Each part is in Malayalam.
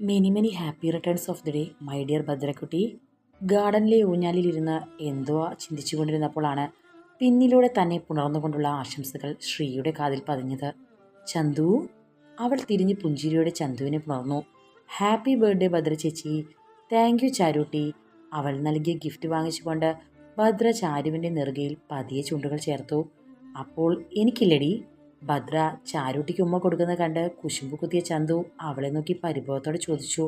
Many many happy returns of the day my dear ഭദ്രക്കുട്ടി. ഗാർഡനിലെ ഊഞ്ഞാലിലിരുന്ന് എന്തോ ചിന്തിച്ചു കൊണ്ടിരുന്നപ്പോഴാണ് പിന്നിലൂടെ തന്നെ പുണർന്നുകൊണ്ടുള്ള ആശംസകൾ ശ്രീയുടെ കാതിൽ പതിഞ്ഞത്. ചന്തു അവൾ തിരിഞ്ഞ് പുഞ്ചിരിയോടെ ചന്തുവിനെ പുണർന്നു. ഹാപ്പി ബർത്ത്ഡേ ഭദ്ര ചേച്ചി. Thank you ചാരുട്ടി. അവൾ നൽകിയ ഗിഫ്റ്റ് വാങ്ങിച്ചുകൊണ്ട് ഭദ്ര ചാരുവിന്റെ നെറുകയിൽ പതിയെ ചുണ്ടുകൾ ചേർത്തു. അപ്പോൾ എനിക്കില്ലടി. ഭദ്ര ചാരുട്ടിക്ക് ഉമ്മ കൊടുക്കുന്നത് കണ്ട് കുശുമ്പ് കുത്തിയ ചന്തു അവളെ നോക്കി പരിഭവത്തോടെ ചോദിച്ചു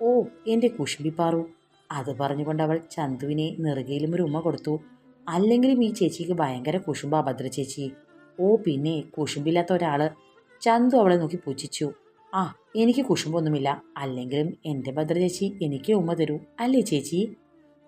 ഓ എന്റെ കുശുമ്പി പാറു. അത് പറഞ്ഞുകൊണ്ട് അവൾ ചന്തുവിനെ നെറുകയിലും ഒരു ഉമ്മ കൊടുത്തു. അല്ലെങ്കിലും ഈ ചേച്ചിക്ക് ഭയങ്കര കുശുമ്പാ ഭദ്ര ചേച്ചി. ഓ പിന്നെ കുശുമ്പില്ലാത്ത ഒരാൾ. ചന്തു അവളെ നോക്കി പൂച്ഛിച്ചു ആ എനിക്ക് കുശുമ്പൊന്നുമില്ല. അല്ലെങ്കിലും എന്റെ ഭദ്ര ചേച്ചി എനിക്ക് ഉമ്മ തരൂ. അല്ലേ ചേച്ചി?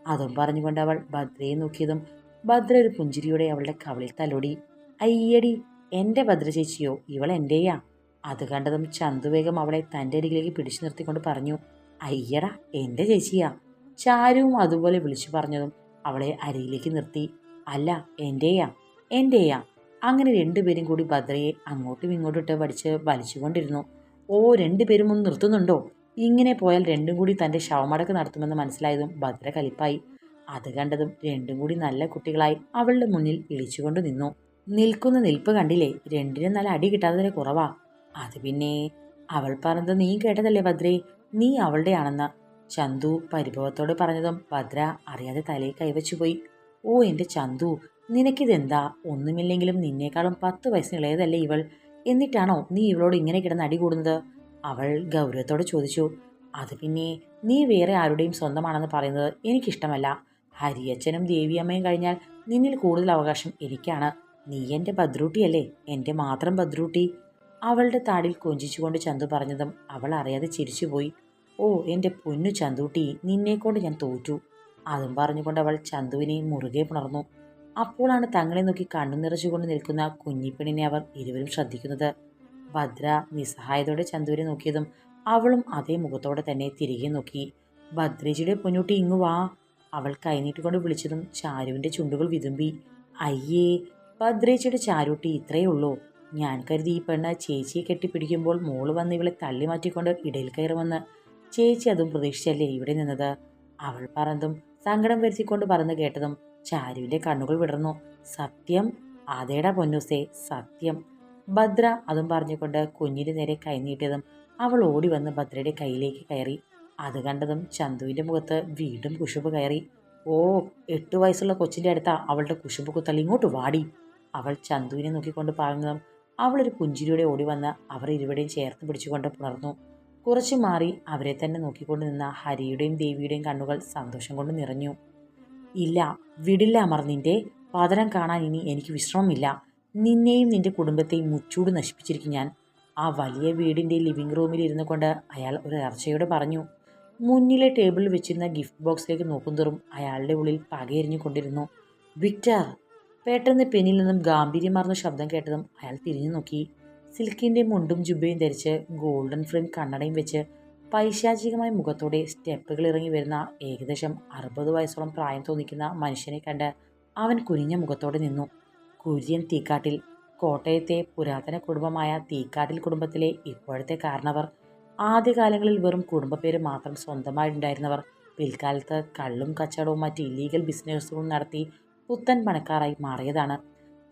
അതും പറഞ്ഞുകൊണ്ട് അവൾ ഭദ്രയെ നോക്കിയതും ഭദ്ര ഒരു പുഞ്ചിരിയോടെ അവളുടെ കവളിൽ തലോടി. അയ്യടി എന്റെ ഭദ്രചേച്ചിയോ ഇവൾ എന്റെയാ അത് കണ്ടതും ചന്തുവേഗം അവളെ തന്റെ അരികിലേക്ക് പിടിച്ചു നിർത്തിക്കൊണ്ട് പറഞ്ഞു അയ്യടാ എന്റെ ചേച്ചിയാ. ചാരുവും അതുപോലെ വിളിച്ചു പറഞ്ഞതും അവളെ അരിയിലേക്ക് നിർത്തി അല്ല എന്റെയാ എന്റെയാ അങ്ങനെ രണ്ടുപേരും കൂടി ഭദ്രയെ അങ്ങോട്ടും ഇങ്ങോട്ടും ഇട്ട് പഠിച്ച് വലിച്ചുകൊണ്ടിരുന്നു. ഓ രണ്ടുപേരും ഒന്ന് നിർത്തുന്നുണ്ടോ? ഇങ്ങനെ പോയാൽ രണ്ടും കൂടി തന്റെ ശവമടക്ക് നടത്തുമെന്ന് മനസ്സിലായതും ഭദ്ര കലിപ്പായി. അത് കണ്ടതും രണ്ടും കൂടി നല്ല കുട്ടികളായി അവളുടെ മുന്നിൽ ഇളിച്ചുകൊണ്ട് നിന്നു. നിൽക്കുന്ന നിൽപ്പ് കണ്ടില്ലേ? രണ്ടിനും നല്ല അടി കിട്ടാത്തതിന് കുറവാ. അത് പിന്നെ അവൾ പറഞ്ഞത് നീ കേട്ടതല്ലേ ഭദ്രേ? നീ അവളുടെ ആണെന്ന് ചന്തു പരിഭവത്തോട് പറഞ്ഞതും ഭദ്ര അറിയാതെ തലയിൽ കൈവച്ചു പോയി. ഓ എന്റെ ചന്തു നിനക്കിതെന്താ? ഒന്നുമില്ലെങ്കിലും നിന്നേക്കാളും പത്ത് വയസ്സിനിളയതല്ലേ ഇവൾ. എന്നിട്ടാണോ നീ ഇവളോട് ഇങ്ങനെ കിടന്ന് അടി കൂടുന്നത്? അവൾ ഗൗരവത്തോട് ചോദിച്ചു. അത് പിന്നെ നീ വേറെ ആരുടെയും സ്വന്തമാണെന്ന് പറയുന്നത് എനിക്കിഷ്ടമല്ല. ഹരിയച്ഛനും ദേവിയമ്മയും കഴിഞ്ഞാൽ നിന്നിൽ കൂടുതൽ അവകാശം എനിക്കാണ്. നീ എന്റെ ഭദ്രൂട്ടിയല്ലേ? എന്റെ മാത്രം ഭദ്രൂട്ടി. അവളുടെ താടിൽ കൊഞ്ചിച്ചുകൊണ്ട് ചന്തു പറഞ്ഞതും അവൾ അറിയാതെ ചിരിച്ചുപോയി. ഓ എന്റെ പൊന്നു ചന്തൂട്ടി നിന്നെക്കൊണ്ട് ഞാൻ തോറ്റു. അതും പറഞ്ഞുകൊണ്ട് അവൾ ചന്തുവിനെ മുറുകെ പുണർന്നു. അപ്പോഴാണ് തങ്ങളെ നോക്കി കണ്ണു നിറച്ചുകൊണ്ട് നിൽക്കുന്ന കുഞ്ഞിപ്പെണ്ണിനെ അവർ ഇരുവരും ശ്രദ്ധിക്കുന്നത്. ഭദ്ര നിസ്സഹായതോടെ ചന്തുവിനെ നോക്കിയതും അവളും അതേ മുഖത്തോടെ തന്നെ തിരികെ നോക്കി. ഭദ്രജിയുടെ പൊന്നുട്ടി ഇങ്ങു വാ. അവൾ കൈനീട്ടിക്കൊണ്ട് വിളിച്ചതും ചാരുവിന്റെ ചുണ്ടുകൾ വിതുമ്പി. അയ്യേ ഭദ്രേച്ചിയുടെ ചാരുട്ടി ഇത്രയേ ഉള്ളൂ. ഞാൻ കരുതി ഈ പെണ്ണ് ചേച്ചിയെ കെട്ടിപ്പിടിക്കുമ്പോൾ മോൾ വന്ന് ഇവളെ തള്ളി മാറ്റിക്കൊണ്ട് ഇടയിൽ കയറുമെന്ന് ചേച്ചി അതും പ്രതീക്ഷിച്ചല്ലേ ഇവിടെ നിന്നത്? അവൾ പറഞ്ഞതും സങ്കടം വരുത്തിക്കൊണ്ട് പറഞ്ഞു കേട്ടതും ചാരുവിന്റെ കണ്ണുകൾ വിടർന്നു. സത്യം? അതേടാ പൊന്നൂസേ സത്യം. ഭദ്ര അതും പറഞ്ഞുകൊണ്ട് കുഞ്ഞിന് നേരെ കൈനീട്ടിയതും അവൾ ഓടി വന്ന് ഭദ്രയുടെ കയ്യിലേക്ക് കയറി. അത് കണ്ടതും ചന്തുവിന്റെ മുഖത്ത് വീണ്ടും കുശുമ്പ് കയറി. ഓ എട്ട് വയസ്സുള്ള കൊച്ചിന്റെ അടുത്ത അവളുടെ കുശുമ്പ് കുത്തൽ ഇങ്ങോട്ട് വാടി. അവൾ ചന്തുവിനെ നോക്കിക്കൊണ്ട് പറഞ്ഞതും അവളൊരു പുഞ്ചിരിയോടെ ഓടി വന്ന് അവർ ഇരുവരെയും ചേർത്ത് പിടിച്ചുകൊണ്ട് പുണർന്നു. കുറച്ചു മാറി അവരെ തന്നെ നോക്കിക്കൊണ്ട് നിന്ന ഹരിയുടെയും ദേവിയുടെയും കണ്ണുകൾ സന്തോഷം കൊണ്ട് നിറഞ്ഞു. ഇല്ല വിടില്ല അമർ നിന്റെ. പതനം കാണാൻ ഇനി എനിക്ക് വിശ്രമമില്ല. നിന്നെയും നിന്റെ കുടുംബത്തെയും മുച്ചൂട് നശിപ്പിച്ചിരിക്കും ഞാൻ. ആ വലിയ വീടിന്റെ ലിവിംഗ് റൂമിൽ ഇരുന്നു കൊണ്ട് അയാൾ ഒരു ഇറച്ചയോടെ പറഞ്ഞു മുന്നിലെ ടേബിളിൽ വെച്ചിരുന്ന ഗിഫ്റ്റ് ബോക്സിലേക്ക് നോക്കുന്തോറും അയാളുടെ ഉള്ളിൽ പകയെരിഞ്ഞു കൊണ്ടിരുന്നു വിക്ടർ പെട്ടെന്ന് പിന്നിൽ നിന്നും ഗാംഭീര്യമാർന്ന ശബ്ദം കേട്ടതും അയാൾ തിരിഞ്ഞു നോക്കി. സിൽക്കിന്റെ മുണ്ടും ജുബയും ധരിച്ച് ഗോൾഡൻ ഫ്രെയിം കണ്ണടയും വെച്ച് പൈശാചികമായ മുഖത്തോടെ സ്റ്റെപ്പുകൾ ഇറങ്ങി വരുന്ന ഏകദേശം അറുപത് വയസ്സോളം പ്രായം തോന്നിക്കുന്ന മനുഷ്യനെ കണ്ട് അവൻ കുനിഞ്ഞ മുഖത്തോടെ നിന്നു. കുര്യൻ തീക്കാട്ടിൽ കോട്ടയത്തെ പുരാതന കുടുംബമായ തീക്കാട്ടിൽ കുടുംബത്തിലെ ഇപ്പോഴത്തെ കാരണവർ ആദ്യകാലങ്ങളിൽ വെറും കുടുംബപ്പേര് മാത്രം സ്വന്തമായിട്ടുണ്ടായിരുന്നവർ പിൽക്കാലത്ത് കള്ളും കച്ചവടവും മറ്റ് ഇല്ലീഗൽ ബിസിനസ്സുകളും നടത്തി പുത്തൻ പണക്കാരായി മാറിയതാണ്.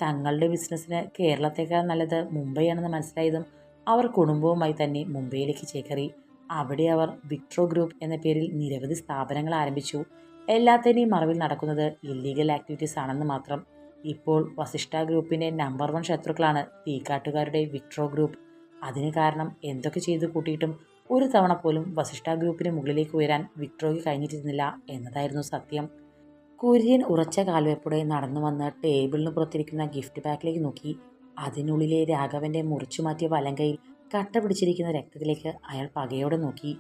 തങ്ങളുടെ ബിസിനസ്സിന് കേരളത്തേക്കാൾ നല്ലത് മുംബൈയാണെന്ന് മനസ്സിലായതും അവർ കുടുംബവുമായി തന്നെ മുംബൈയിലേക്ക് ചേക്കേറി. അവിടെ അവർ വിക്ട്രോ ഗ്രൂപ്പ് എന്ന പേരിൽ നിരവധി സ്ഥാപനങ്ങൾ ആരംഭിച്ചു. എല്ലാത്തിന്റെയും മറവിൽ നടക്കുന്നത് ഇല്ലീഗൽ ആക്ടിവിറ്റീസ് ആണെന്ന് മാത്രം. ഇപ്പോൾ വസിഷ്ഠ ഗ്രൂപ്പിന്റെ നമ്പർ വൺ ശത്രുക്കളാണ് തീക്കാട്ടുകാരുടെ വിക്ട്രോ ഗ്രൂപ്പ്. അതിന് കാരണം എന്തൊക്കെ ചെയ്തു കൂട്ടിയിട്ടും ഒരു തവണ പോലും വസിഷ്ഠ ഗ്രൂപ്പിന് മുകളിലേക്ക് ഉയരാൻ വിക്ട്രോയ്ക്ക് കഴിഞ്ഞിരുന്നില്ല എന്നതായിരുന്നു സത്യം. കുര്യൻ ഉറച്ച കാൽവെപ്പോടെ നടന്നു വന്ന് ടേബിളിന് പുറത്തിരിക്കുന്ന ഗിഫ്റ്റ് ബാഗിലേക്ക് നോക്കി. അതിനുള്ളിലെ രാഘവന്റെ മുറിച്ചു മാറ്റിയ വലങ്കയിൽ കട്ട പിടിച്ചിരിക്കുന്ന രക്തത്തിലേക്ക് അയാൾ പകയോടെ നോക്കി.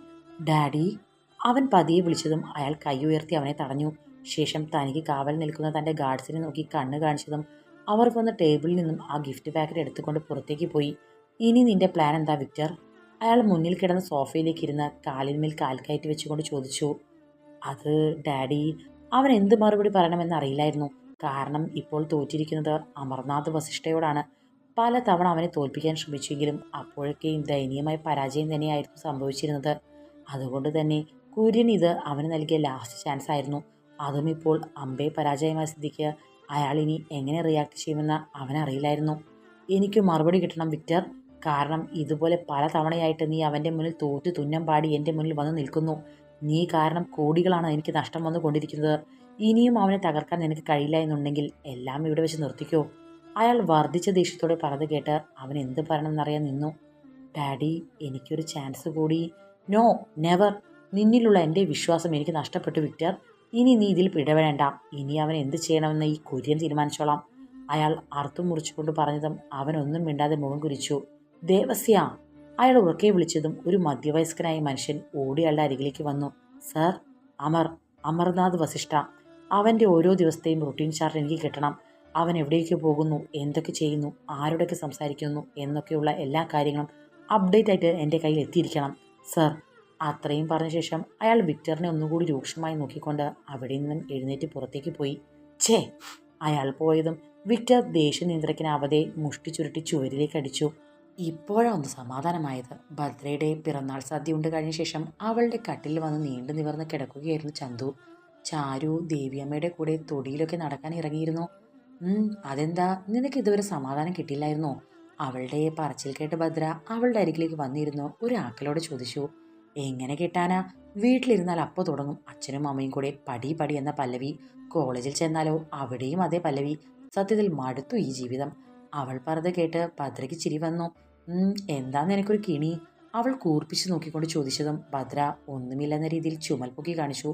ഡാഡി അവൻ പതിയെ വിളിച്ചതും അയാൾ കൈ ഉയർത്തി അവനെ തടഞ്ഞു. ശേഷം തനിക്ക് കാവൽ നിൽക്കുന്ന തന്റെ ഗാർഡ്സിനെ നോക്കി കണ്ണ് കാണിച്ചതും അവർ വന്ന് ടേബിളിൽ നിന്നും ആ ഗിഫ്റ്റ് പാക്കറ്റ് എടുത്തുകൊണ്ട് പുറത്തേക്ക് പോയി. ഇനി നിന്റെ പ്ലാൻ എന്താ വിക്ടർ? അയാൾ മുന്നിൽ കിടന്ന സോഫയിലേക്ക് ഇരുന്ന് കാലിന്മേൽ കാൽക്കയറ്റി കയറ്റി വെച്ചുകൊണ്ട് ചോദിച്ചു. അത് ഡാഡി അവൻ എന്ത് മറുപടി പറയണമെന്ന് അറിയില്ലായിരുന്നു കാരണം ഇപ്പോൾ തോറ്റിരിക്കുന്നത് അമർനാഥ് വസിഷ്ഠയോടാണ്. പല തവണ അവനെ തോൽപ്പിക്കാൻ ശ്രമിച്ചെങ്കിലും അപ്പോഴൊക്കെയും ദയനീയമായ പരാജയം തന്നെയായിരുന്നു സംഭവിച്ചിരുന്നത്. അതുകൊണ്ട് തന്നെ കുര്യൻ ഇത് അവന് നൽകിയ ലാസ്റ്റ് ചാൻസ് ആയിരുന്നു. അതും ഇപ്പോൾ അമ്പയെ പരാജയമായ സ്ഥിതിക്ക് അയാൾ ഇനി എങ്ങനെ റിയാക്ട് ചെയ്യുമെന്ന് അവനറിയില്ലായിരുന്നു. എനിക്ക് മറുപടി കിട്ടണം വിക്ടർ. കാരണം ഇതുപോലെ പല തവണയായിട്ട് നീ അവന്റെ മുന്നിൽ തോറ്റു തുന്നം പാടി എന്റെ മുന്നിൽ വന്ന് നിൽക്കുന്നു. നീ കാരണം കോടികളാണ് എനിക്ക് നഷ്ടം വന്നുകൊണ്ടിരിക്കുന്നത് ഇനിയും അവനെ തകർക്കാൻ നിനക്ക് കഴിയില്ല എന്നുണ്ടെങ്കിൽ എല്ലാം ഇവിടെ വെച്ച് നിർത്തിക്കോ. അയാൾ വർദ്ധിച്ച ദേഷ്യത്തോടെ പറഞ്ഞത് കേട്ട് അവൻ എന്ത് പറയണമെന്നറിയാൻ നിന്നു. ഡാഡി എനിക്കൊരു ചാൻസ് കൂടി. No never. നിന്നിലുള്ള എന്റെ വിശ്വാസം എനിക്ക് നഷ്ടപ്പെട്ടു വിക്ടർ. ഇനി നീ ഇതിൽ പിടപെടേണ്ട. ഇനി അവൻ എന്ത് ചെയ്യണമെന്ന് ഈ കുര്യൻ തീരുമാനിച്ചോളാം. അയാൾ അർത്ഥം മുറിച്ചുകൊണ്ട് പറഞ്ഞതും അവനൊന്നും മിണ്ടാതെ മുഖം കുരിച്ചു ദേവസ്യ അയാൾ ഉറക്കെ വിളിച്ചതും ഒരു മധ്യവയസ്കനായ മനുഷ്യൻ ഓടി അയാളുടെ അരികിലേക്ക് വന്നു. സർ അമർ അമർനാഥ് വസിഷ്ഠ അവന്റെ ഓരോ ദിവസത്തെയും റുട്ടീൻ ചാർട്ട് എനിക്ക് കിട്ടണം. അവൻ എവിടേക്ക് പോകുന്നു എന്തൊക്കെ ചെയ്യുന്നു ആരോടൊക്കെ സംസാരിക്കുന്നു എന്നൊക്കെയുള്ള എല്ലാ കാര്യങ്ങളും അപ്ഡേറ്റ് ആയിട്ട് എന്റെ കയ്യിൽ എത്തിയിരിക്കണം. സർ അത്രയും പറഞ്ഞ ശേഷം അയാൾ വിക്ടറിനെ ഒന്നുകൂടി രൂക്ഷമായി നോക്കിക്കൊണ്ട് അവിടെ നിന്നും എഴുന്നേറ്റ് പുറത്തേക്ക് പോയി. ഛേ അയാൾ പോയതും വിക്ടർ ദേഷ്യ നിയന്ത്രിക്കനാവതെ മുഷ്ടി ചുരുട്ടി ചുവരിലേക്ക് അടിച്ചു. ഇപ്പോഴാണ് ഒന്ന് സമാധാനമായത്. ഭദ്രയുടെ പിറന്നാൾ സദ്യ ഉണ്ട് കഴിഞ്ഞ ശേഷം അവളുടെ കട്ടിൽ വന്ന് നീണ്ടു നിവർന്ന് കിടക്കുകയായിരുന്നു ചന്തു. ചാരു ദേവിയമ്മയുടെ കൂടെ തൊടിയിലൊക്കെ നടക്കാൻ ഇറങ്ങിയിരുന്നു. അതെന്താ? നിനക്ക് ഇതുവരെ സമാധാനം കിട്ടിയില്ലായിരുന്നോ? അവളുടെ പറച്ചിൽ കേട്ട് ഭദ്ര അവളുടെ അരികിലേക്ക് വന്നിരുന്നു. ഒരു ആക്കലോടെ ചോദിച്ചു എങ്ങനെ കിട്ടാനാ? വീട്ടിലിരുന്നാൽ അപ്പോൾ തുടങ്ങും. അച്ഛനും അമ്മയും കൂടെ പടി പടി എന്ന പല്ലവി. കോളേജിൽ ചെന്നാലോ അവിടെയും അതേ പല്ലവി. സത്യത്തിൽ മടുത്തു ഈ ജീവിതം. അവൾ പറഞ്ഞത് കേട്ട് ഭദ്രയ്ക്ക് ചിരി വന്നു. എന്താ നിനക്കൊരു കിണി? അവൾ കൂർപ്പിച്ച് നോക്കിക്കൊണ്ട് ചോദിച്ചതും ഭദ്ര ഒന്നുമില്ലെന്ന രീതിയിൽ ചുമൽ പൊക്കി കാണിച്ചു.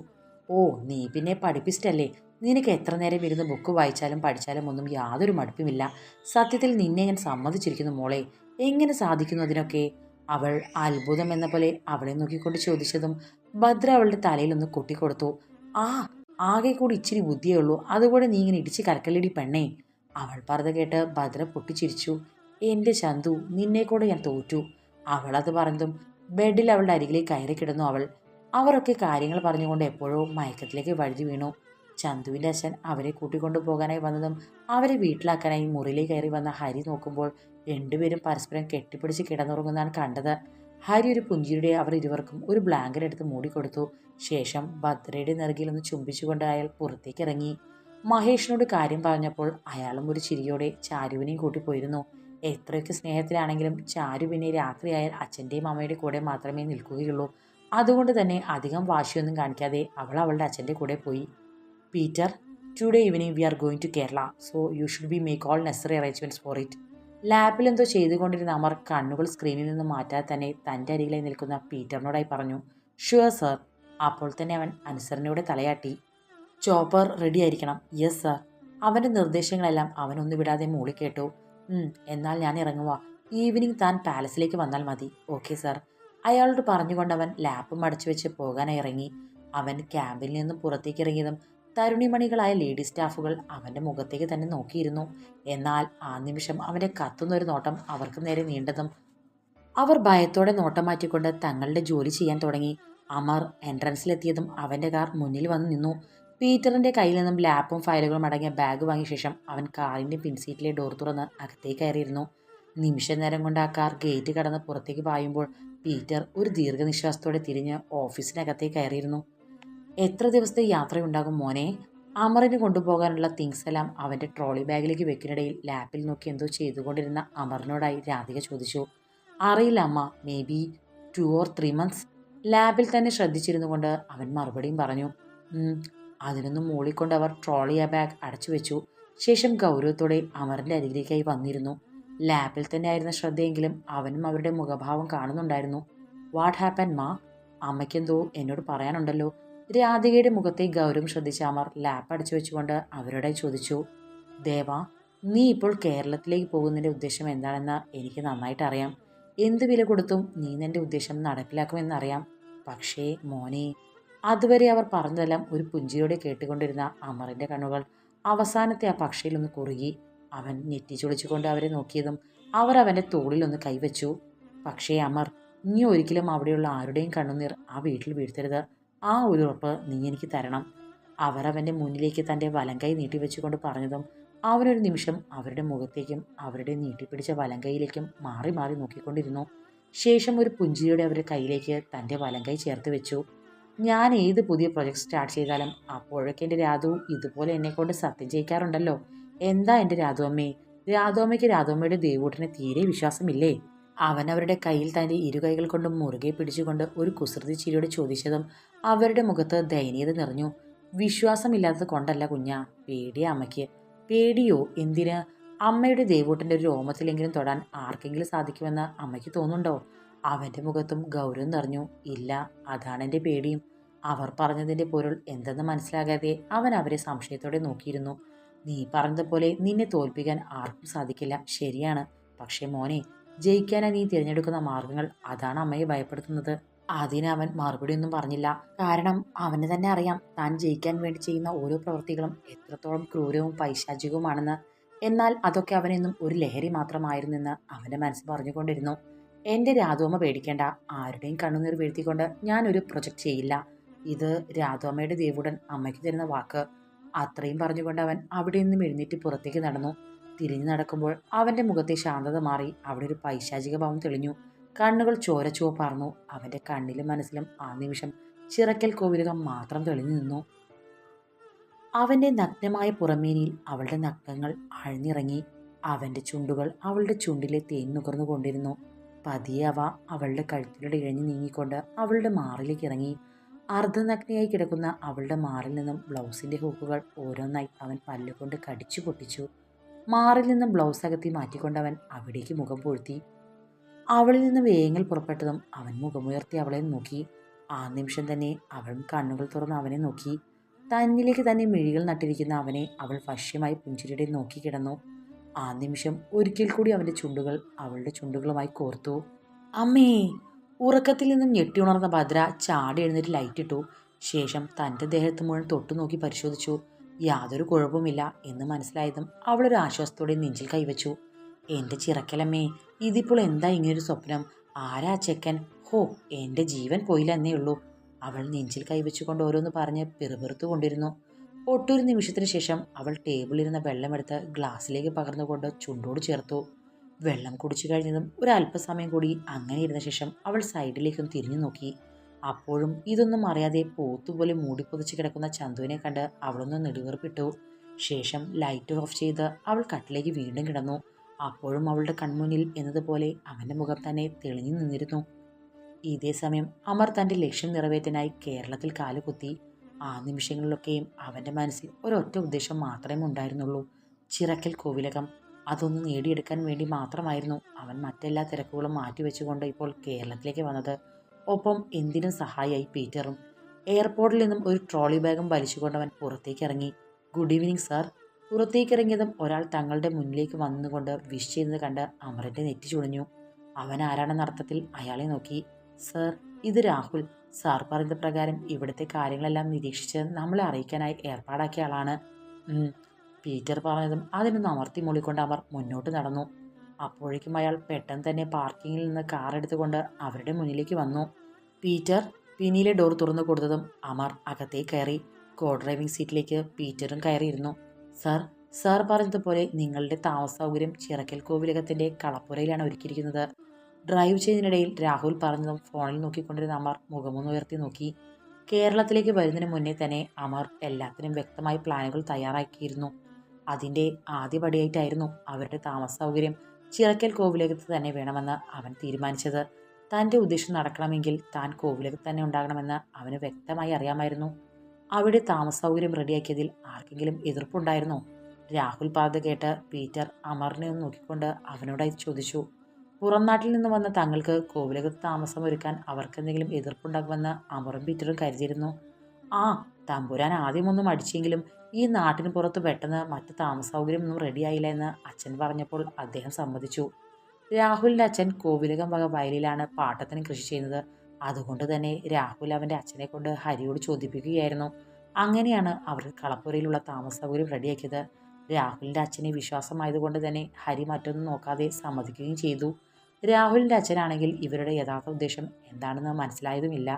ഓ നീ പിന്നെ പഠിപ്പിച്ചിട്ടല്ലേ? നിനക്ക് എത്ര നേരം ഇരുന്ന് ബുക്ക് വായിച്ചാലും പഠിച്ചാലും ഒന്നും യാതൊരു മടുപ്പുമില്ല. സത്യത്തിൽ നിന്നെ ഞാൻ സമ്മതിച്ചിരിക്കുന്നു മോളെ. എങ്ങനെ സാധിക്കുന്നു അതിനൊക്കെ? അവൾ അത്ഭുതം എന്ന പോലെ അവളെ നോക്കിക്കൊണ്ട് ചോദിച്ചതും ഭദ്ര അവളുടെ തലയിലൊന്ന് കൊട്ടിക്കൊടുത്തു. ആ ആകെ കൂടി ഇച്ചിരി ബുദ്ധിയേ ഉള്ളൂ. അതുകൂടെ നീ ഇങ്ങനെ ഇടിച്ച് കലക്കല്ലിടി പെണ്ണേ. അവൾ പറഞ്ഞത് കേട്ട് ഭദ്ര പൊട്ടിച്ചിരിച്ചു. എന്റെ ചന്തു നിന്നെ കൂടെ ഞാൻ തോറ്റു. അവളത് പറഞ്ഞതും ബെഡിൽ അവളുടെ അരികിലേക്ക് കയറി കിടന്നു അവൾ. അവരൊക്കെ കാര്യങ്ങൾ പറഞ്ഞുകൊണ്ട് എപ്പോഴോ മയക്കത്തിലേക്ക് വഴുതി വീണു. ചന്തുവിന്റെ അച്ഛൻ അവരെ കൂട്ടിക്കൊണ്ടു പോകാനായി വന്നതും അവരെ വീട്ടിലാക്കാനായി മുറിയിലേക്ക് കയറി വന്ന ഹരി നോക്കുമ്പോൾ രണ്ടുപേരും പരസ്പരം കെട്ടിപ്പിടിച്ച് കിടന്നുറങ്ങുന്നതാണ് കണ്ടത്. ഹരി ഒരു പുഞ്ചിരിയുടെ അവർ ഇരുവർക്കും ഒരു ബ്ലാങ്കറ്റ് എടുത്ത് മൂടിക്കൊടുത്തു. ശേഷം ഭദ്രയുടെ നെറുകിലൊന്ന് ചുംബിച്ചുകൊണ്ട് അയാൾ പുറത്തേക്ക് ഇറങ്ങി. മഹേഷിനോട് കാര്യം പറഞ്ഞപ്പോൾ അയാളും ഒരു ചിരിയോടെ ചാരുവിനെയും കൂട്ടി പോയിരുന്നു. എത്രയൊക്കെ സ്നേഹത്തിലാണെങ്കിലും ചാരു പിന്നെ രാത്രിയായാൽ അച്ഛന്റെയും അമ്മയുടെ കൂടെ മാത്രമേ നിൽക്കുകയുള്ളൂ. അതുകൊണ്ട് തന്നെ അധികം വാശിയൊന്നും കാണിക്കാതെ അവൾ അവളുടെ അച്ഛന്റെ കൂടെ പോയി. Peter today evening we are going to Kerala so you should be make all necessary arrangements for it ലാബിൽ എന്തോ ചെയ്തുകൊണ്ടിരുന്ന അമർ കണ്ണുകൾ സ്ക്രീനിൽ നിന്ന് മാറ്റാതെ തന്നെ തന്റെ അരികിലായി നിൽക്കുന്ന പീറ്ററിനോടായി പറഞ്ഞു ഷുവർ സർ അപ്പോൾ തന്നെ അവൻ അനുസരണയോടെ തലയാട്ടി ചോപ്പർ റെഡി ആയിരിക്കണം. യെസ് സർ അവന്റെ നിർദ്ദേശങ്ങളെല്ലാം അവനൊന്നു വിടാതെ മൂളി കേട്ടു. എന്നാൽ ഞാൻ ഇറങ്ങുക ഈവനിങ് താൻ പാലസിലേക്ക് വന്നാൽ മതി. ഓക്കെ സർ അയാളോട് പറഞ്ഞുകൊണ്ട് അവൻ ലാപ്പും അടച്ചു വെച്ച് പോകാനായി ഇറങ്ങി. അവൻ ക്യാമ്പിൽ നിന്ന് പുറത്തേക്ക് ഇറങ്ങിയതും തരുണിമണികളായ ലേഡി സ്റ്റാഫുകൾ അവന്റെ മുഖത്തേക്ക് തന്നെ നോക്കിയിരുന്നു. എന്നാൽ ആ നിമിഷം അവന്റെ കത്തുന്നൊരു നോട്ടം അവർക്ക് നേരെ നീണ്ടതും അവർ ഭയത്തോടെ നോട്ടം മാറ്റിക്കൊണ്ട് തങ്ങളുടെ ജോലി ചെയ്യാൻ തുടങ്ങി. അമർ എൻട്രൻസിലെത്തിയതും അവന്റെ കാർ മുന്നിൽ വന്ന് നിന്നു. പീറ്ററിന്റെ കയ്യിൽ നിന്നും ലാപ്പും ഫയലുകളും അടങ്ങിയ ബാഗ് വാങ്ങിയ ശേഷം അവൻ കാറിന്റെ പിൻസീറ്റിലെ ഡോർ തുറന്ന് അകത്തേക്ക് കയറിയിരുന്നു. നിമിഷ നേരം കൊണ്ട് ആ കാർ ഗേറ്റ് കടന്ന് പുറത്തേക്ക് പായുമ്പോൾ പീറ്റർ ഒരു ദീർഘനിശ്വാസത്തോടെ തിരിഞ്ഞ് ഓഫീസിനകത്തേക്ക് കയറിയിരുന്നു. എത്ര ദിവസത്തെ യാത്രയുണ്ടാകും മോനെ? അമറിന് കൊണ്ടുപോകാനുള്ള തിങ്സ് എല്ലാം അവന്റെ ട്രോളി ബാഗിലേക്ക് വെക്കിനിടയിൽ ലാപ്പിൽ നോക്കി എന്തോ ചെയ്തുകൊണ്ടിരുന്ന അമറിനോടായി രാധിക ചോദിച്ചു. അറിയില്ല അമ്മ maybe two or three months ലാബിൽ തന്നെ ശ്രദ്ധിച്ചിരുന്നു കൊണ്ട് അവൻ മറുപടിയും പറഞ്ഞു. അതിനൊന്നും മൂളിക്കൊണ്ട് അവർ ട്രോളി ആ ബാഗ് അടച്ചു വെച്ചു. ശേഷം ഗൗരവത്തോടെ അമറിന്റെ അരികിലേക്കായി വന്നിരുന്നു. ലാബിൽ തന്നെ ആയിരുന്ന ശ്രദ്ധയെങ്കിലും അവനും അവരുടെ മുഖഭാവം കാണുന്നുണ്ടായിരുന്നു. വാട്ട് ഹാപ്പൻ മാ അമ്മയ്ക്കെന്തോ എന്നോട് പറയാനുണ്ടല്ലോ. രാധികയുടെ മുഖത്തെ ഗൗരവം ശ്രദ്ധിച്ച അമർ ലാപ്പ് അടച്ചു വെച്ചുകൊണ്ട് അവരോടായി ചോദിച്ചു ദേവ നീ ഇപ്പോൾ കേരളത്തിലേക്ക് പോകുന്നതിന്റെ ഉദ്ദേശം എന്താണെന്ന് എനിക്ക് നന്നായിട്ട് അറിയാം. എന്ത് വില കൊടുത്തും നീ നിന്റെ ഉദ്ദേശം നടപ്പിലാക്കുമെന്നറിയാം പക്ഷേ മോനെ അതുവരെ അവർ പറഞ്ഞതെല്ലാം ഒരു പുഞ്ചിയോടെ കേട്ടുകൊണ്ടിരുന്ന അമറിന്റെ കണ്ണുകൾ അവസാനത്തെ ആ പക്ഷിയിലൊന്ന് കുറുകി അവൻ ഞെട്ടിച്ചുളിച്ചുകൊണ്ട് അവരെ നോക്കിയതും അവർ അവന്റെ തോളിലൊന്ന് കൈവച്ചു. പക്ഷേ അമർ നീ ഒരിക്കലും അവിടെയുള്ള ആരുടെയും കണ്ണുനീർ ആ വീട്ടിൽ വീഴ്ത്തരുത്. ആ ഒരു ഉറപ്പ് നീ എനിക്ക് തരണം. അവർ അവന്റെ മുന്നിലേക്ക് തന്റെ വലങ്കൈ നീട്ടിവെച്ചുകൊണ്ട് പറഞ്ഞതും അവനൊരു നിമിഷം അവരുടെ മുഖത്തേക്കും അവരുടെ നീട്ടിപ്പിടിച്ച വലങ്കൈയിലേക്കും മാറി മാറി നോക്കിക്കൊണ്ടിരുന്നു. ശേഷം ഒരു പുഞ്ചിരിയുടെ അവരുടെ കയ്യിലേക്ക് തന്റെ വലങ്കൈ ചേർത്ത് വെച്ചു. ഞാൻ ഏത് പുതിയ പ്രൊജക്ട് സ്റ്റാർട്ട് ചെയ്താലും അപ്പോഴൊക്കെ എന്റെ രാധു ഇതുപോലെ എന്നെക്കൊണ്ട് സത്യം ചെയ്യിക്കാറുണ്ടല്ലോ. എന്താ എന്റെ രാധു അമ്മേ? രാധു അമ്മയ്ക്ക് രാധു അമ്മയുടെ ദേവൂട്ടിനെ തീരെ വിശ്വാസമില്ലേ? അവൻ അവരുടെ കയ്യിൽ തന്റെ ഇരു കൈകൾ കൊണ്ട് മുറുകെ പിടിച്ചുകൊണ്ട് ഒരു കുസൃതി ചിരിയോട് ചോദിച്ചതും അവരുടെ മുഖത്ത് ദയനീയത നിറഞ്ഞു. വിശ്വാസമില്ലാത്തത് കൊണ്ടല്ല കുഞ്ഞ പേടിയ അമ്മയ്ക്ക്. പേടിയോ? എന്തിന്? അമ്മയുടെ ദേവൂട്ടന്റെ ഒരു രോമത്തിലെങ്കിലും തൊടാൻ ആർക്കെങ്കിലും സാധിക്കുമെന്ന് അമ്മയ്ക്ക് തോന്നുന്നുണ്ടോ? അവന്റെ മുഖത്തും ഗൗരവം നിറഞ്ഞു. ഇല്ല അതാണ് എന്റെ പേടിയും. അവർ പറഞ്ഞതിന്റെ പൊരുൾ എന്തെന്ന് മനസ്സിലാകാതെ അവൻ അവരെ സംശയത്തോടെ നോക്കിയിരുന്നു. നീ പറഞ്ഞതുപോലെ നിന്നെ തോൽപ്പിക്കാൻ ആർക്കും സാധിക്കില്ല. ശരിയാണ്. പക്ഷേ മോനെ ജയിക്കാനായി നീ തിരഞ്ഞെടുക്കുന്ന മാർഗങ്ങൾ അതാണ് അമ്മയെ ഭയപ്പെടുത്തുന്നത്. അതിന് അവൻ മറുപടിയൊന്നും പറഞ്ഞില്ല. കാരണം അവന് തന്നെ അറിയാം താൻ ജയിക്കാൻ വേണ്ടി ചെയ്യുന്ന ഓരോ പ്രവൃത്തികളും എത്രത്തോളം ക്രൂരവും പൈശാചികവുമാണെന്ന്. എന്നാൽ അതൊക്കെ അവനെന്നും ഒരു ലഹരി മാത്രമായിരുന്നെന്ന് അവന്റെ മനസ്സ് പറഞ്ഞുകൊണ്ടിരുന്നു. എന്റെ രാധുവമ്മ പേടിക്കേണ്ട. ആരുടെയും കണ്ണുനീർ വീഴ്ത്തിക്കൊണ്ട് ഞാനൊരു പ്രൊജക്റ്റ് ചെയ്യില്ല. ഇത് രാധോമ്മയുടെ ദേവുടൻ അമ്മയ്ക്ക് തരുന്ന വാക്ക്. അത്രയും പറഞ്ഞുകൊണ്ട് അവൻ അവിടെ നിന്നും എഴുന്നേറ്റ് പുറത്തേക്ക് നടന്നു. തിരിഞ്ഞു നടക്കുമ്പോൾ അവന്റെ മുഖത്തെ ശാന്തത മാറി അവിടെ ഒരു പൈശാചിക ഭാവം തെളിഞ്ഞു. കണ്ണുകൾ ചോര ചുവപ്പാർന്നു. അവന്റെ കണ്ണിലും മനസ്സിലും ആ നിമിഷം ചിറക്കൽ കോവിലുകൾ മാത്രം തെളിഞ്ഞു നിന്നു. അവന്റെ നഗ്നമായ പുറമേനിയിൽ അവളുടെ നഗ്നങ്ങൾ ആഴ്ന്നിറങ്ങി അവന്റെ ചുണ്ടുകൾ അവളുടെ ചുണ്ടിലെ തേൻ നുകർന്നുകൊണ്ടിരുന്നു പതിയെ അവ അവളുടെ കഴുത്തിലൂടെ ഇഴഞ്ഞു നീങ്ങിക്കൊണ്ട് അവളുടെ മാറിലേക്ക് ഇറങ്ങി. അർദ്ധനഗ്നയായി കിടക്കുന്ന അവളുടെ മാറിൽ നിന്നും ബ്ലൗസിന്റെ ഹൂക്കുകൾ ഓരോന്നായി അവൻ പല്ലുകൊണ്ട് കടിച്ചു പൊട്ടിച്ചു. മാറിൽ നിന്നും ബ്ലൗസ് അകത്തി മാറ്റിക്കൊണ്ട് അവൻ അവിടേക്ക് മുഖം പൊഴുത്തി. അവളിൽ നിന്ന് വേങ്ങൽ പുറപ്പെട്ടതും അവൻ മുഖമുയർത്തി അവളെ നോക്കി. ആ നിമിഷം തന്നെ അവളും കണ്ണുകൾ തുറന്ന് അവനെ നോക്കി. തന്നിലേക്ക് തന്നെ മിഴികൾ നട്ടിരിക്കുന്ന അവനെ അവൾ വശ്യമായി പുഞ്ചിരിയുടെ നോക്കി കിടന്നു. ആ നിമിഷം ഒരിക്കൽ കൂടി അവന്റെ ചുണ്ടുകൾ അവളുടെ ചുണ്ടുകളുമായി കോർത്തു. അമ്മേ ഉറക്കത്തിൽ നിന്നും ഞെട്ടിയുണർന്ന ഭദ്ര ചാടി എഴുന്നേറ്റ് ലൈറ്റ് ഇട്ടു. ശേഷം തന്റെ ദേഹത്ത് മുഴുവൻ തൊട്ടു നോക്കി പരിശോധിച്ചു. യാതൊരു കുഴപ്പവുമില്ല എന്ന് മനസ്സിലായതും അവളൊരു ആശ്വാസത്തോടെ നെഞ്ചിൽ കൈവച്ചു. എന്റെ ചിറക്കലമ്മേ ഇതിപ്പോൾ എന്താ ഇങ്ങനൊരു സ്വപ്നം? ആരാ ചെക്കൻ? ഹോ എന്റെ ജീവൻ പോയില്ല എന്നേ ഉള്ളൂ. അവൾ നെഞ്ചിൽ കൈവച്ചുകൊണ്ട് ഓരോന്ന് പറഞ്ഞ് പിറുപിറുത്തു കൊണ്ടിരുന്നു. ഒട്ടൊരു നിമിഷത്തിന് ശേഷം അവൾ ടേബിളിലിരുന്ന വെള്ളമെടുത്ത് ഗ്ലാസ്സിലേക്ക് പകർന്നുകൊണ്ട് ചുണ്ടോട് ചേർത്തു. വെള്ളം കുടിച്ചു കഴിഞ്ഞതും ഒരല്പസമയം കൂടി അങ്ങനെ ഇരുന്ന ശേഷം അവൾ സൈഡിലേക്കും തിരിഞ്ഞു നോക്കി. അപ്പോഴും ഇതൊന്നും അറിയാതെ പോത്തുപോലെ മൂടിപ്പൊതിച്ച് കിടക്കുന്ന ചന്തുവിനെ കണ്ട് അവളൊന്ന് നെടുവേർപ്പിട്ടു. ശേഷം ലൈറ്റ് ഓഫ് ചെയ്ത് അവൾ കട്ടിലേക്ക് വീണ്ടും കിടന്നു. അപ്പോഴും അവളുടെ കൺമുന്നിൽ എന്നതുപോലെ അവന്റെ മുഖം തന്നെ തെളിഞ്ഞു നിന്നിരുന്നു. ഇതേ സമയം അമർ തന്റെ ലക്ഷ്യം നിറവേറ്റാനായി കേരളത്തിൽ കാലുകുത്തി ആ നിമിഷങ്ങളിലൊക്കെയും അവന്റെ മനസ്സിൽ ഒരൊറ്റ ഉദ്ദേശം മാത്രമേ ഉണ്ടായിരുന്നുള്ളൂ. ചിറക്കൽ കോവിലകം. അതൊന്ന് നേടിയെടുക്കാൻ വേണ്ടി മാത്രമായിരുന്നു അവൻ മറ്റെല്ലാ തിരക്കുകളും മാറ്റിവെച്ചുകൊണ്ട് ഇപ്പോൾ കേരളത്തിലേക്ക് വന്നത്. ഒപ്പം എന്തിനും സഹായിയായി പീറ്ററും. എയർപോർട്ടിൽ നിന്നും ഒരു ട്രോളി ബാഗും വലിച്ചുകൊണ്ട് അവൻ പുറത്തേക്ക് ഇറങ്ങി ഗുഡ് ഈവനിങ് സാർ. പുറത്തേക്ക് ഇറങ്ങിയതും ഒരാൾ തങ്ങളുടെ മുന്നിലേക്ക് വന്നുകൊണ്ട് വിഷ് ചെയ്യുന്നത് കണ്ട് അമറിന്റെ നെറ്റി ചുളിഞ്ഞു. അവൻ ആരാണെന്ന അർത്ഥത്തിൽ അയാളെ നോക്കി. സർ ഇത് രാഹുൽ. സാർ പറഞ്ഞ പ്രകാരം ഇവിടുത്തെ കാര്യങ്ങളെല്ലാം നിരീക്ഷിച്ച് നമ്മളെ അറിയിക്കാനായി ഏർപ്പാടാക്കിയ ആളാണ്. പീറ്റർ പറഞ്ഞതും അതിനൊന്ന് അമർത്തി മൂളിക്കൊണ്ട് അവർ മുന്നോട്ട് നടന്നു. അപ്പോഴേക്കും അയാൾ പെട്ടെന്ന് തന്നെ പാർക്കിങ്ങിൽ നിന്ന് കാർ എടുത്തുകൊണ്ട് അവരുടെ മുന്നിലേക്ക് വന്നു. പീറ്റർ പിന്നിലെ ഡോർ തുറന്നു കൊടുത്തതും അമർ അകത്തേക്ക് കയറി കോ ഡ്രൈവിംഗ് സീറ്റിലേക്ക് പീറ്ററും കയറിയിരുന്നു. സർ സാർ പറഞ്ഞതുപോലെ നിങ്ങളുടെ താമസ സൗകര്യം ചിറക്കൽ കോവിലകത്തിന്റെ കളപ്പുരയിലാണ് ഒരുക്കിയിരിക്കുന്നത്. ഡ്രൈവ് ചെയ്യുന്നതിനിടയിൽ രാഹുൽ പറഞ്ഞതും ഫോണിൽ നോക്കിക്കൊണ്ടിരുന്ന അമർ മുഖമൊന്നു ഉയർത്തി നോക്കി. കേരളത്തിലേക്ക് വരുന്നതിന് മുന്നേ തന്നെ അമർ എല്ലാത്തിനും വ്യക്തമായി പ്ലാനുകൾ തയ്യാറാക്കിയിരുന്നു. അതിന്റെ ആദ്യപടിയായിട്ടായിരുന്നു അവരുടെ താമസ സൗകര്യം ചിറക്കൽ കോവിലകത്ത് തന്നെ വേണമെന്ന് അവൻ തീരുമാനിച്ചത്. തന്റെ ഉദ്ദേശം നടക്കണമെങ്കിൽ താൻ കോവിലകത്ത് തന്നെ ഉണ്ടാകണമെന്ന് അവന് വ്യക്തമായി അറിയാമായിരുന്നു. അവിടെ താമസ സൗകര്യം റെഡിയാക്കിയതിൽ ആർക്കെങ്കിലും എതിർപ്പുണ്ടായിരുന്നോ? രാഹുൽ പാത കേട്ട് പീറ്റർ അമറിനെ ഒന്ന് നോക്കിക്കൊണ്ട് അവനോടായി ചോദിച്ചു പുറം നാട്ടിൽ നിന്ന് വന്ന തങ്ങൾക്ക് കോവിലകത്ത് താമസം ഒരുക്കാൻ അവർക്കെന്തെങ്കിലും എതിർപ്പുണ്ടാകുമെന്ന് അമറും പീറ്ററും കരുതിയിരുന്നു. ആ തമ്പുരാൻ ആദ്യമൊന്നും അടിച്ചെങ്കിലും ഈ നാട്ടിന് പുറത്ത് പെട്ടെന്ന് മറ്റ് താമസ സൗകര്യമൊന്നും റെഡിയായില്ല എന്ന് അച്ഛൻ പറഞ്ഞപ്പോൾ അദ്ദേഹം സമ്മതിച്ചു. രാഹുലിന്റെ അച്ഛൻ കോവിലകം വക വയലിലാണ് പാട്ടത്തിന് കൃഷി ചെയ്യുന്നത്. അതുകൊണ്ട് തന്നെ രാഹുൽ അവന്റെ അച്ഛനെ കൊണ്ട് ഹരിയോട് ചോദിപ്പിക്കുകയായിരുന്നു. അങ്ങനെയാണ് അവർ കളപ്പുരയിലുള്ള താമസ സൗകര്യം റെഡിയാക്കിയത് രാഹുലിന്റെ അച്ഛനെ വിശ്വാസമായതുകൊണ്ട് തന്നെ ഹരി മറ്റൊന്നും നോക്കാതെ സമ്മതിക്കുകയും ചെയ്തു. രാഹുലിന്റെ അച്ഛനാണെങ്കിൽ ഇവരുടെ യഥാർത്ഥ ഉദ്ദേശം എന്താണെന്ന് മനസ്സിലായതുമില്ല.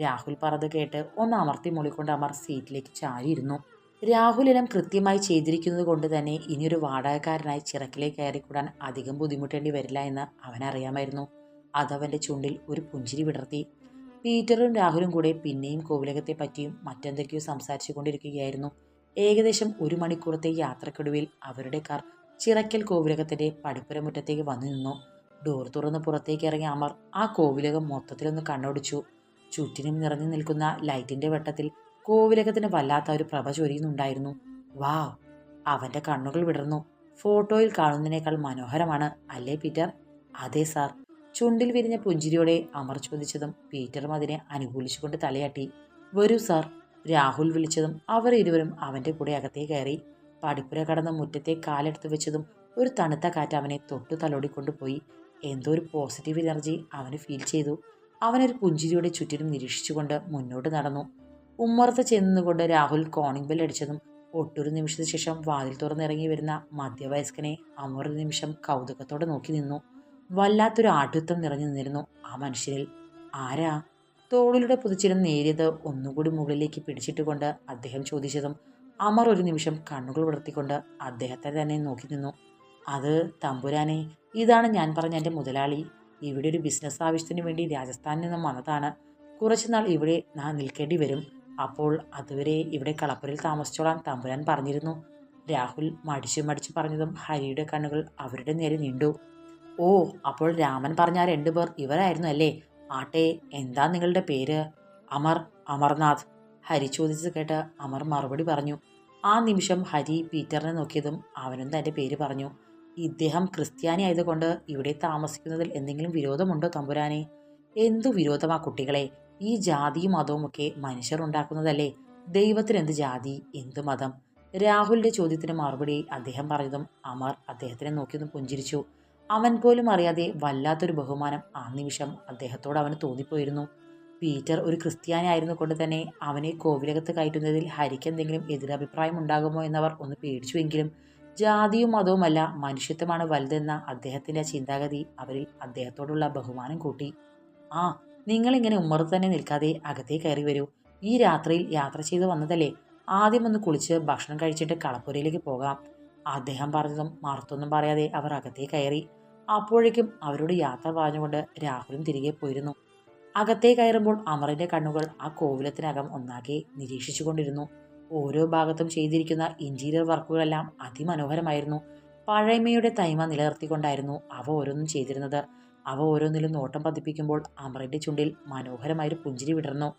രാഹുൽ പറഞ്ഞത് കേട്ട് ഒന്ന് അമർത്തി മൂളിക്കൊണ്ട് അമർ സീറ്റിലേക്ക് ചാരിയിരുന്നു. രാഹുലിനം കൃത്യമായി ചെയ്തിരിക്കുന്നത് കൊണ്ട് തന്നെ ഇനിയൊരു വാടകക്കാരനായി ചിറക്കിലേക്ക് കയറിക്കൂടാൻ അധികം ബുദ്ധിമുട്ടേണ്ടി വരില്ല എന്ന് അവനറിയാമായിരുന്നു. അതവന്റെ ചുണ്ടിൽ ഒരു പുഞ്ചിരി വിടർത്തി. പീറ്ററും രാഹുലും കൂടെ പിന്നെയും കോവിലകത്തെ പറ്റിയും മറ്റെന്തൊക്കെയോ സംസാരിച്ചു കൊണ്ടിരിക്കുകയായിരുന്നു ഏകദേശം ഒരു മണിക്കൂറത്തെ യാത്രക്കൊടുവിൽ അവരുടെ കാർ ചിറക്കൽ കോവിലകത്തിന്റെ പടിപ്പുരമുറ്റത്തേക്ക് വന്നു നിന്നു. ഡോർ തുറന്ന് പുറത്തേക്ക് ഇറങ്ങിയ അമർ ആ കോവിലകം മൊത്തത്തിലൊന്ന് കണ്ണോടിച്ചു. ചുറ്റിനും നിറഞ്ഞു നിൽക്കുന്ന ലൈറ്റിന്റെ വെട്ടത്തിൽ കോവിലകത്തിന് വല്ലാത്ത ഒരു പ്രഭ ചൊരിയുന്നുണ്ടായിരുന്നു. വാവ് അവന്റെ കണ്ണുകൾ വിടർന്നു. ഫോട്ടോയിൽ കാണുന്നതിനേക്കാൾ മനോഹരമാണ് അല്ലേ പീറ്റർ? അതെ സാർ. ചുണ്ടിൽ വിരിഞ്ഞ പുഞ്ചിരിയോടെ അമർ ചോദിച്ചതും പീറ്ററും അതിനെ അനുകൂലിച്ചുകൊണ്ട് തലയാട്ടി. വരൂ സാർ. രാഹുൽ വിളിച്ചതും അവർ ഇരുവരും അവന്റെ കൂടെ അകത്തേ കയറി. പടിപ്പുര കടന്ന മുറ്റത്തെ കാലെടുത്ത് വെച്ചതും ഒരു തണുത്ത കാറ്റ് അവനെ തൊട്ടു തലോടിക്കൊണ്ടുപോയി. എന്തോ ഒരു പോസിറ്റീവ് എനർജി അവന് ഫീൽ ചെയ്തു. അവനൊരു പുഞ്ചിരിയുടെ ചുറ്റിലും നിരീക്ഷിച്ചുകൊണ്ട് മുന്നോട്ട് നടന്നു. ഉമ്മറത്ത് ചെന്നുകൊണ്ട് രാഹുൽ കോണിംഗ് ബെൽ അടിച്ചതും ഒട്ടൊരു നിമിഷത്തിന് ശേഷം വാതിൽ തുറന്നിറങ്ങി വരുന്ന മധ്യവയസ്കനെ ഒരു നിമിഷം കൗതുകത്തോടെ നോക്കി നിന്നു. വല്ലാത്തൊരു ആഠ്യത്വം നിറഞ്ഞു നിന്നിരുന്നു ആ മനുഷ്യരിൽ. ആരാ? തോളിലൂടെ പുതിച്ചിരുന്ന് നേരിയത് ഒന്നുകൂടി മുകളിലേക്ക് പിടിച്ചിട്ടുകൊണ്ട് അദ്ദേഹം ചോദിച്ചതും അമർ ഒരു നിമിഷം കണ്ണുകൾ വളർത്തിക്കൊണ്ട് അദ്ദേഹത്തെ തന്നെ നോക്കി നിന്നു. അത് തമ്പുരാനെ ഇതാണ് ഞാൻ പറഞ്ഞ എന്റെ മുതലാളി. ഇവിടെ ഒരു ബിസിനസ് ആവശ്യത്തിന് വേണ്ടി രാജസ്ഥാനിൽ നിന്നും വന്നതാണ്. കുറച്ചുനാൾ ഇവിടെ ഞാൻ നിൽക്കേണ്ടി വരും. അപ്പോൾ അതുവരെ ഇവിടെ കളപ്പുരയിൽ താമസിച്ചോളാൻ തമ്പുരാൻ പറഞ്ഞിരുന്നു. രാഹുൽ മടിച്ചു മടിച്ചു പറഞ്ഞതും ഹരിയുടെ കണ്ണുകൾ അവരുടെ നേരെ നീണ്ടു. ഓ അപ്പോൾ രാമൻ പറഞ്ഞ ആ രണ്ടുപേർ ഇവരായിരുന്നു അല്ലേ? ആട്ടെ എന്താ നിങ്ങളുടെ പേര്? അമർ അമർനാഥ്. ഹരി ചോദിച്ചത് കേട്ട് അമർ മറുപടി പറഞ്ഞു. ആ നിമിഷം ഹരി പീറ്ററിനെ നോക്കിയതും അവനും തന്റെ പേര് പറഞ്ഞു. ഇദ്ദേഹം ക്രിസ്ത്യാനി ആയതുകൊണ്ട് ഇവിടെ താമസിക്കുന്നതിൽ എന്തെങ്കിലും വിരോധമുണ്ടോ തമ്പുരാനെ? എന്തു വിരോധമാ കുട്ടികളെ? ഈ ജാതിയും മതവും ഒക്കെ മനുഷ്യർ ഉണ്ടാക്കുന്നതല്ലേ? ദൈവത്തിന് എന്ത് ജാതി? എന്ത് മതം? രാഹുലിന്റെ ചോദ്യത്തിന് മറുപടി അദ്ദേഹം പറഞ്ഞതും അമർ അദ്ദേഹത്തിനെ നോക്കിയതും പുഞ്ചിരിച്ചു. അവൻ പോലും അറിയാതെ വല്ലാത്തൊരു ബഹുമാനം ആ നിമിഷം അദ്ദേഹത്തോട് അവന് തോന്നിപ്പോയിരുന്നു. പീറ്റർ ഒരു ക്രിസ്ത്യാനി ആയിരുന്നു കൊണ്ട് തന്നെ അവനെ കോവിലകത്ത് കയറ്റുന്നതിൽ ഹരിക്ക് എന്തെങ്കിലും എതിരഭിപ്രായം ഉണ്ടാകുമോ എന്നവർ ഒന്ന് പേടിച്ചുവെങ്കിലും ജാതിയും മതവുമല്ല മനുഷ്യത്വമാണ് വലുതെന്ന അദ്ദേഹത്തിന്റെ ചിന്താഗതി അവരിൽ അദ്ദേഹത്തോടുള്ള ബഹുമാനം കൂട്ടി. ആ നിങ്ങളിങ്ങനെ ഉമ്മറത്ത് തന്നെ നിൽക്കാതെ അകത്തേ കയറി വരൂ. ഈ രാത്രിയിൽ യാത്ര ചെയ്ത് വന്നതല്ലേ? ആദ്യം ഒന്ന് കുളിച്ച് ഭക്ഷണം കഴിച്ചിട്ട് കളപ്പുരയിലേക്ക് പോകാം. അദ്ദേഹം പറഞ്ഞതും മറുത്തൊന്നും പറയാതെ അവർ അകത്തേ കയറി. അപ്പോഴേക്കും അവരോട് യാത്ര പറഞ്ഞുകൊണ്ട് രാഹുലും തിരികെ പോയിരുന്നു. അകത്തേ കയറുമ്പോൾ അമറിന്റെ കണ്ണുകൾ ആ കോവിലത്തിനകം ഒന്നാകെ നിരീക്ഷിച്ചുകൊണ്ടിരുന്നു. ഓരോ ഭാഗത്തും ചെയ്തിരിക്കുന്ന ഇന്റീരിയർ വർക്കുകളെല്ലാം അതിമനോഹരമായിരുന്നു. പഴമയുടെ തൈമ നിലനിർത്തിക്കൊണ്ടായിരുന്നു അവ ഓരോന്നും ചെയ്തിരുന്നത്. അവ ഓരോന്നിലും നോട്ടം പതിപ്പിക്കുമ്പോൾ അമറിന്റെ ചുണ്ടിൽ മനോഹരമായൊരു പുഞ്ചിരി വിടർന്നു.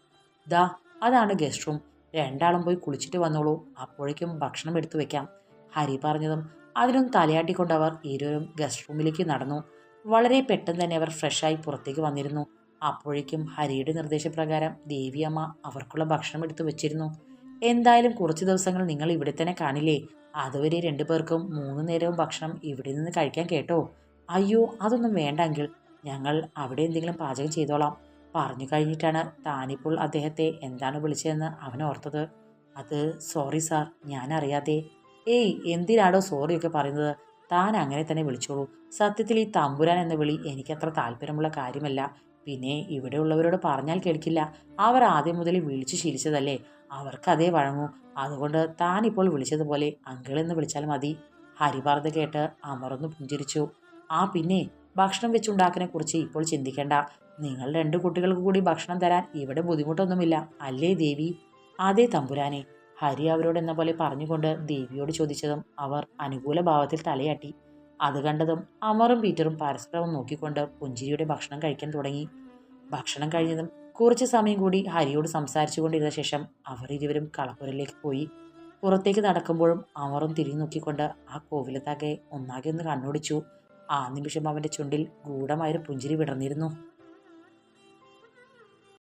ദാ അതാണ് ഗസ്റ്റ് റൂം രണ്ടാളും പോയി കുളിച്ചിട്ട് വന്നോളൂ. അപ്പോഴേക്കും ഭക്ഷണം എടുത്തു വെക്കാം. ഹരി പറഞ്ഞതും അതിലും തലയാട്ടിക്കൊണ്ട് അവർ ഇരുവരും ഗസ്റ്റ് റൂമിലേക്ക് നടന്നു. വളരെ പെട്ടെന്ന് തന്നെ അവർ ഫ്രഷായി പുറത്തേക്ക് വന്നിരുന്നു. അപ്പോഴേക്കും ഹരിയുടെ നിർദ്ദേശപ്രകാരം ദേവിയമ്മ അവർക്കുള്ള ഭക്ഷണം എടുത്തു വെച്ചിരുന്നു. എന്തായാലും കുറച്ച് ദിവസങ്ങൾ നിങ്ങൾ ഇവിടെ തന്നെ കാണില്ലേ? അതുവരെ രണ്ടു പേർക്കും മൂന്ന് നേരവും ഭക്ഷണം ഇവിടെ നിന്ന് കഴിക്കാൻ കേട്ടോ. അയ്യോ അതൊന്നും വേണ്ടെങ്കിൽ ഞങ്ങൾ അവിടെ എന്തെങ്കിലും പാചകം ചെയ്തോളാം. പറഞ്ഞു കഴിഞ്ഞിട്ടാണ് താനിപ്പോൾ അദ്ദേഹത്തെ എന്താണ് വിളിച്ചതെന്ന് അവൻ ഓർത്തത്. അത് സോറി സാർ ഞാനറിയാതെ ഏയ് എന്തിനാടോ സോറിയൊക്കെ പറയുന്നത്? താൻ അങ്ങനെ തന്നെ വിളിച്ചോളൂ. സത്യത്തിൽ ഈ തമ്പുരാൻ എന്ന വിളി എനിക്കത്ര താല്പര്യമുള്ള കാര്യമല്ല. പിന്നെ ഇവിടെ ഉള്ളവരോട് പറഞ്ഞാൽ കേൾക്കില്ല. അവർ ആദ്യം മുതൽ വിളിച്ചു ശീലിച്ചതല്ലേ? അവർക്ക് അതേ വഴങ്ങൂ. അതുകൊണ്ട് താൻ ഇപ്പോൾ വിളിച്ചതുപോലെ അങ്കിൾ എന്ന് വിളിച്ചാൽ മതി. ഹരി പറഞ്ഞത് കേട്ട് അമർന്നു പുഞ്ചിരിച്ചു. ആ പിന്നെ ഭക്ഷണം വെച്ചുണ്ടാക്കിനെ കുറിച്ച് ഇപ്പോൾ ചിന്തിക്കേണ്ട. നിങ്ങൾ രണ്ട് കുട്ടികൾക്ക് കൂടി ഭക്ഷണം തരാൻ ഇവിടെ ബുദ്ധിമുട്ടൊന്നുമില്ല അല്ലേ ദേവി? അതേ തമ്പുരാനെ. ഹരി അവരോട് എന്ന പോലെ പറഞ്ഞുകൊണ്ട് ദേവിയോട് ചോദിച്ചതും അവർ അനുകൂല ഭാവത്തിൽ തലയാട്ടി. അത് കണ്ടതും അമറും പീറ്ററും പരസ്പരം നോക്കിക്കൊണ്ട് പുഞ്ചിരിയുടെ ഭക്ഷണം കഴിക്കാൻ തുടങ്ങി. ഭക്ഷണം കഴിഞ്ഞതും കുറച്ച് സമയം കൂടി ഹരിയോട് സംസാരിച്ചു കൊണ്ടിരുന്ന ശേഷം അവർ ഇരുവരും കളപ്പുരയിലേക്ക് പോയി. പുറത്തേക്ക് നടക്കുമ്പോഴും അമറും തിരിഞ്ഞു നോക്കിക്കൊണ്ട് ആ കോവിലത്താകെ ഒന്നാകെ ഒന്ന് കണ്ണോടിച്ചു. ആ നിമിഷം അവന്റെ ചുണ്ടിൽ ഗൂഢമായൊരു പുഞ്ചിരി വിടർന്നിരുന്നു.